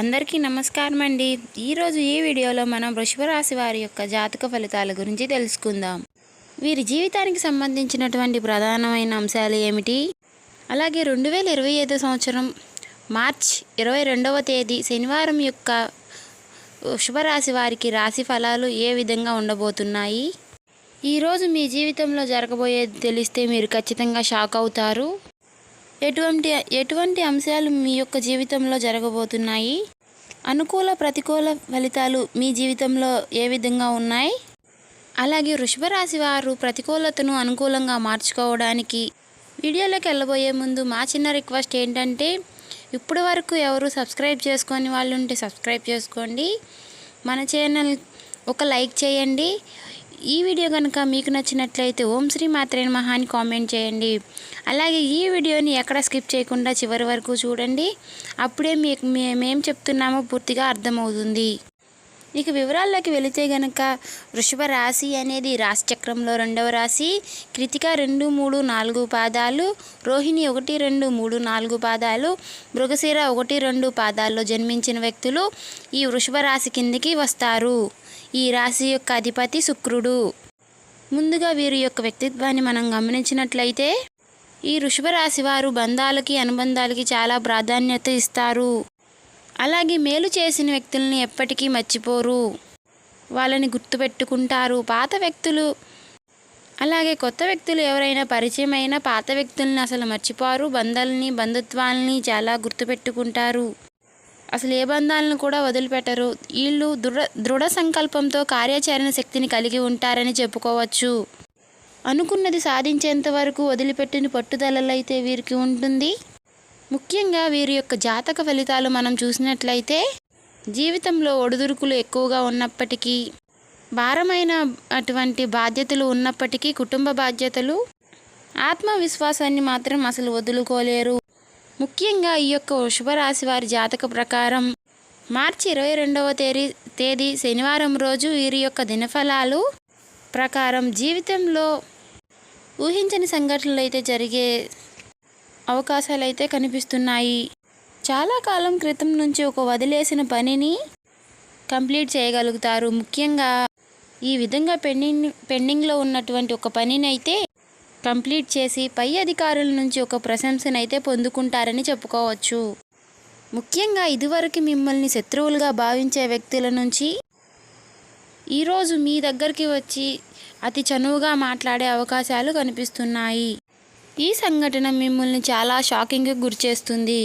అందరికీ నమస్కారం అండి. ఈరోజు ఈ వీడియోలో మనం వృషభరాశి వారి యొక్క జాతక ఫలితాల గురించి తెలుసుకుందాం. వీరి జీవితానికి సంబంధించినటువంటి ప్రధానమైన అంశాలు ఏమిటి? అలాగే రెండు వేల ఇరవై ఐదు సంవత్సరం మార్చ్ ఇరవై రెండవ తేదీ శనివారం యొక్క వృషభరాశి వారికి రాశి ఫలాలు ఏ విధంగా ఉండబోతున్నాయి? ఈరోజు మీ జీవితంలో జరగబోయేది తెలిస్తే మీరు ఖచ్చితంగా షాక్ అవుతారు. ఎటువంటి ఎటువంటి అంశాలు మీ యొక్క జీవితంలో జరగబోతున్నాయి? అనుకూల ప్రతికూల ఫలితాలు మీ జీవితంలో ఏ విధంగా ఉన్నాయి? అలాగే వృషభ రాశి వారు ప్రతికూలతను అనుకూలంగా మార్చుకోవడానికి వీడియోలోకి వెళ్ళబోయే ముందు మా చిన్న రిక్వెస్ట్ ఏంటంటే ఇప్పటి వరకు ఎవరు సబ్స్క్రైబ్ చేసుకొని వాళ్ళు ఉంటే సబ్స్క్రైబ్ చేసుకోండి. మన ఛానల్ ఒక లైక్ చేయండి. ఈ వీడియో కనుక మీకు నచ్చినట్లయితే ఓం శ్రీ మాత్రే మహాని అని కామెంట్ చేయండి. అలాగే ఈ వీడియోని ఎక్కడ స్కిప్ చేయకుండా చివరి వరకు చూడండి. అప్పుడే మీకు మేము చెప్తున్నామో పూర్తిగా అర్థమవుతుంది. ఇక వివరాల్లోకి వెళితే గనక వృషభ రాశి అనేది రాశిచక్రంలో రెండవ రాశి. కృతిక రెండు మూడు నాలుగు పాదాలు. రోహిణి ఒకటి రెండు మూడు నాలుగు పాదాలు. మృగశిర ఒకటి రెండు పాదాల్లో జన్మించిన వ్యక్తులు ఈ వృషభ రాశి కిందికి వస్తారు. ఈ రాశి యొక్క అధిపతి శుక్రుడు. ముందుగా వీరి యొక్క వ్యక్తిత్వాన్ని మనం గమనించినట్లయితే ఈ వృషభ రాశి వారు బంధాలకి అనుబంధాలకి చాలా ప్రాధాన్యత ఇస్తారు. అలాగే మేలు చేసిన వ్యక్తుల్ని ఎప్పటికీ మర్చిపోరు. వాళ్ళని గుర్తుపెట్టుకుంటారు. పాత వ్యక్తులు అలాగే కొత్త వ్యక్తులు ఎవరైనా పరిచయం అయినా పాత వ్యక్తుల్ని అసలు మర్చిపోరు. బంధాలని బంధుత్వాలని చాలా గుర్తుపెట్టుకుంటారు. అసలు ఏ బంధాలను కూడా వదిలిపెట్టరు. వీళ్ళు దృఢ దృఢ సంకల్పంతో కార్యాచరణ శక్తిని కలిగి ఉంటారని చెప్పుకోవచ్చు. అనుకున్నది సాధించేంత వరకు వదిలిపెట్టిన పట్టుదలలైతే వీరికి ఉంటుంది. ముఖ్యంగా వీరి యొక్క జాతక ఫలితాలు మనం చూసినట్లయితే జీవితంలో ఒడిదుడుకులు ఎక్కువగా ఉన్నప్పటికీ భారమైన అటువంటి బాధ్యతలు ఉన్నప్పటికీ కుటుంబ బాధ్యతలు ఆత్మవిశ్వాసాన్ని మాత్రం అసలు వదులుకోలేరు. ముఖ్యంగా ఈ యొక్క వృషభరాశి వారి జాతక ప్రకారం మార్చి ఇరవై రెండవ తేదీ తేదీ శనివారం రోజు వీరి యొక్క దినఫలాలు ప్రకారం జీవితంలో ఊహించని సంఘటనలు అయితే జరిగే అవకాశాలు అయితే కనిపిస్తున్నాయి. చాలా కాలం క్రితం నుంచి ఒక వదిలేసిన పనిని కంప్లీట్ చేయగలుగుతారు. ముఖ్యంగా ఈ విధంగా పెండింగ్ పెండింగ్లో ఉన్నటువంటి ఒక పనిని అయితే కంప్లీట్ చేసి పై అధికారుల నుంచి ఒక ప్రశంసనైతే పొందుకుంటారని చెప్పుకోవచ్చు. ముఖ్యంగా ఇదివరకు మిమ్మల్ని శత్రువులుగా భావించే వ్యక్తుల నుంచి ఈరోజు మీ దగ్గరికి వచ్చి అతి చనువుగా మాట్లాడే అవకాశాలు కనిపిస్తున్నాయి. ఈ సంఘటన మిమ్మల్ని చాలా షాకింగ్కి గురిచేస్తుంది.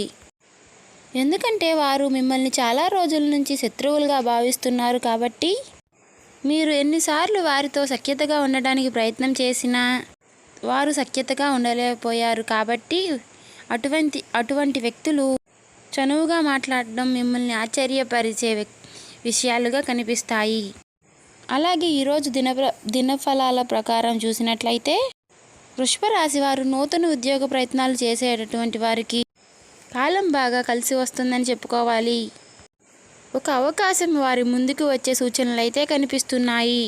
ఎందుకంటే వారు మిమ్మల్ని చాలా రోజుల నుంచి శత్రువులుగా భావిస్తున్నారు కాబట్టి మీరు ఎన్నిసార్లు వారితో సఖ్యతగా ఉండడానికి ప్రయత్నం చేసినా వారు సఖ్యతగా ఉండలేకపోయారు కాబట్టి అటువంటి అటువంటి వ్యక్తులు చనువుగా మాట్లాడడం మిమ్మల్ని ఆశ్చర్యపరిచే విషయాలుగా కనిపిస్తాయి. అలాగే ఈరోజు దిన దినఫలాల ప్రకారం చూసినట్లయితే వృషభ రాశి వారు నూతన ఉద్యోగ ప్రయత్నాలు చేసేటటువంటి వారికి కాలం బాగా కలిసి వస్తుందని చెప్పుకోవాలి. ఒక అవకాశం వారి ముందుకు వచ్చే సూచనలు అయితే కనిపిస్తున్నాయి.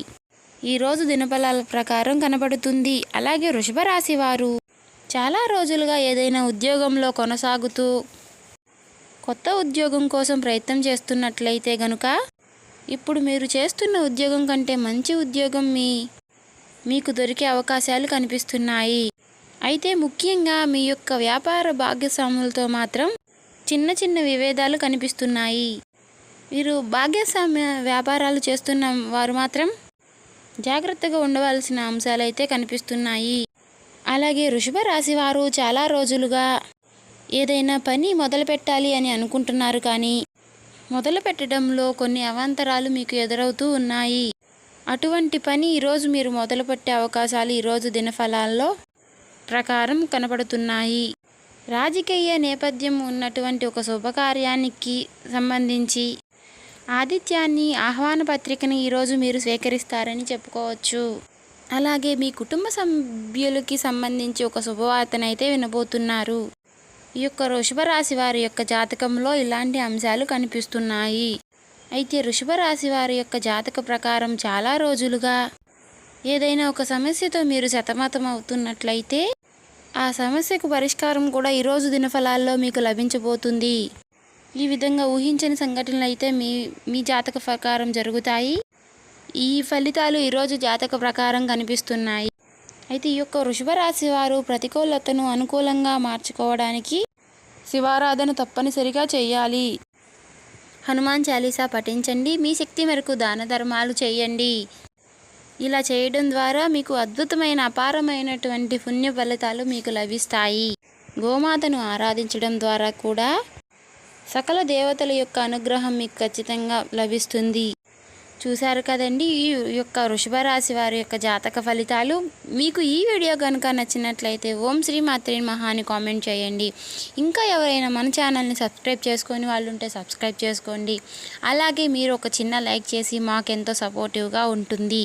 ఈరోజు దినఫలాల ప్రకారం కనబడుతుంది. అలాగే వృషభ రాశి వారు చాలా రోజులుగా ఏదైనా ఉద్యోగంలో కొనసాగుతూ కొత్త ఉద్యోగం కోసం ప్రయత్నం చేస్తున్నట్లయితే గనుక ఇప్పుడు మీరు చేస్తున్న ఉద్యోగం కంటే మంచి ఉద్యోగం మీ మీకు దొరికే అవకాశాలు కనిపిస్తున్నాయి. అయితే ముఖ్యంగా మీ యొక్క వ్యాపార భాగ్యస్వాములతో మాత్రం చిన్న చిన్న విభేదాలు కనిపిస్తున్నాయి. మీరు భాగ్యస్వామ్య వ్యాపారాలు చేస్తున్న వారు మాత్రం జాగ్రత్తగా ఉండవలసిన అంశాలు అయితే కనిపిస్తున్నాయి. అలాగే వృషభ రాశి వారు చాలా రోజులుగా ఏదైనా పని మొదలు పెట్టాలి అని అనుకుంటున్నారు కానీ మొదలు పెట్టడంలో కొన్ని అవాంతరాలు మీకు ఎదురవుతూ ఉన్నాయి. అటువంటి పని ఈరోజు మీరు మొదలుపెట్టే అవకాశాలు ఈరోజు దినఫలాల్లో ప్రకారం కనబడుతున్నాయి. రాజకీయ నేపథ్యం ఉన్నటువంటి ఒక శుభకార్యానికి సంబంధించి ఆదిత్యాన్ని ఆహ్వాన పత్రికను ఈరోజు మీరు స్వీకరిస్తారని చెప్పుకోవచ్చు. అలాగే మీ కుటుంబ సభ్యులకి సంబంధించి ఒక శుభవార్తనైతే వినబోతున్నారు. ఈ యొక్క వృషభ రాశి వారి యొక్క జాతకంలో ఇలాంటి అంశాలు కనిపిస్తున్నాయి. అయితే వృషభ రాశి వారి యొక్క జాతక ప్రకారం చాలా రోజులుగా ఏదైనా ఒక సమస్యతో మీరు సతమతం అవుతున్నట్లయితే ఆ సమస్యకు పరిష్కారం కూడా ఈరోజు దినఫలాల్లో మీకు లభించబోతుంది. ఈ విధంగా ఊహించని సంఘటనలు అయితే మీ మీ జాతక ప్రకారం జరుగుతాయి. ఈ ఫలితాలు ఈరోజు జాతక ప్రకారం కనిపిస్తున్నాయి. అయితే ఈ యొక్క వృషభ రాశి వారు ప్రతికూలతను అనుకూలంగా మార్చుకోవడానికి శివారాధన తప్పనిసరిగా చేయాలి. హనుమాన్ చాలీసా పఠించండి. మీ శక్తి మేరకు దాన ధర్మాలు చేయండి. ఇలా చేయడం ద్వారా మీకు అద్భుతమైన అపారమైనటువంటి పుణ్య ఫలితాలు మీకు లభిస్తాయి. గోమాతను ఆరాధించడం ద్వారా కూడా సకల దేవతల యొక్క అనుగ్రహం మీకు ఖచ్చితంగా లభిస్తుంది. చూశారు కదండి. ఈ యొక్క వృషభ రాశి వారి యొక్క జాతక ఫలితాలు. మీకు ఈ వీడియో కనుక నచ్చినట్లయితే ఓం శ్రీ మాత్రిని మహా అని కామెంట్ చేయండి. ఇంకా ఎవరైనా మన ఛానల్ని సబ్స్క్రైబ్ చేసుకొని వాళ్ళు ఉంటే సబ్స్క్రైబ్ చేసుకోండి. అలాగే మీరు ఒక చిన్న లైక్ చేసి మాకెంతో సపోర్టివ్గా ఉంటుంది.